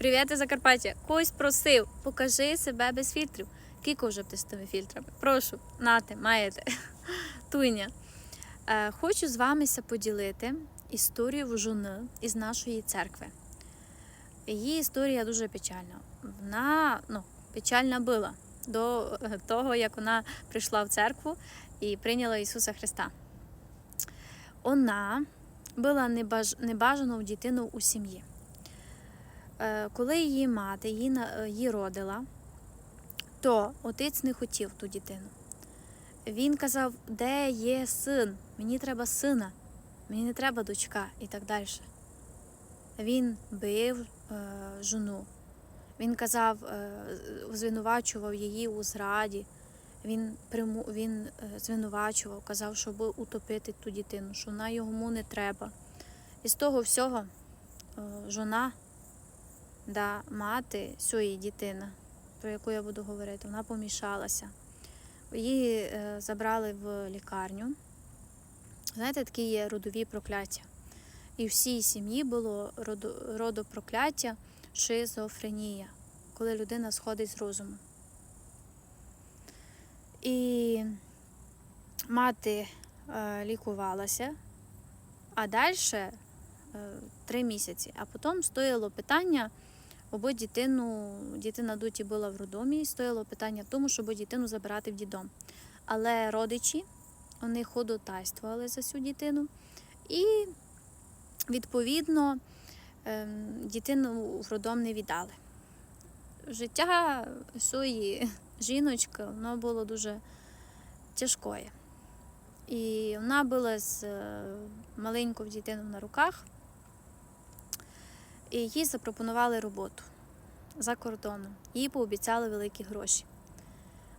Привіт, Закарпаття. Когось просив, покажи себе без фільтрів. Кіко вже ти з тими фільтрами. Прошу, нате, маєте. Туйня. Е, хочу з вами поділити історію жони із нашої церкви. Її історія дуже печальна. Вона ну, печальна була до е, того, як вона прийшла в церкву і прийняла Ісуса Христа. Вона була небаж... небажаною дитиною у сім'ї. Е, Коли її мати її, е, її родила, то отець не хотів ту дитину. Він казав, де є син? Мені треба сина, мені не треба дочка і так далі. Він бив е, жону. Він казав, е, звинувачував її у зраді. Він, приму, він е, звинувачував, казав, щоб утопити ту дитину, що вона йому не треба. І з того всього е, жона, да, мати цієї дитини, про яку я буду говорити, вона помішалася. Її е, забрали в лікарню. Знаєте, такі є родові прокляття. І в всій сім'ї було родопрокляття шизофренія, коли людина сходить з розуму. І мати е, лікувалася, а далі е, три місяці. А потім стояло питання, або дитину, дитина доті була в роддомі, і стояло питання в тому, щоб дитину забирати в дідом. Але родичі вони ходотайствували за цю дитину. І відповідно ем, дитину в роддом не віддали. Життя цієї жіночки воно було дуже тяжкое. І вона була з е, маленькою дитиною на руках, і їй запропонували роботу за кордоном. Їй пообіцяли великі гроші.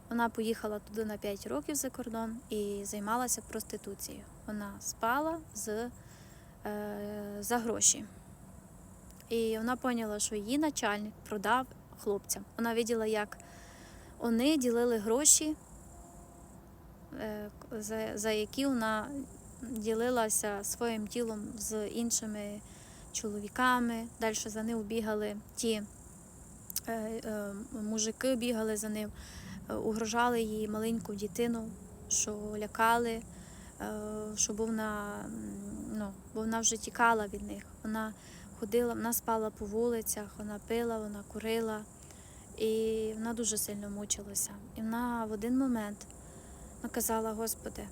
Вона поїхала туди на 5 років за кордон і займалася проституцією. Вона спала з, е, за гроші. І вона поняла, що її начальник продав хлопцям. Вона виділа, як вони ділили гроші, е, за, за які вона ділилася своїм тілом з іншими чоловіками. Далі за ним бігали ті е, е, мужики, бігали за ним, е, угрожали їй маленьку дитину, що лякали, е, що бо вона, ну, бо вона вже тікала від них. Вона ходила, вона спала по вулицях, вона пила, вона курила. І вона дуже сильно мучилася. І вона в один момент вона казала, Господи,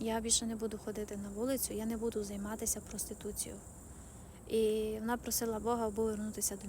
я більше не буду ходити на вулицю, я не буду займатися проституцією. І вона просила Бога повернутися до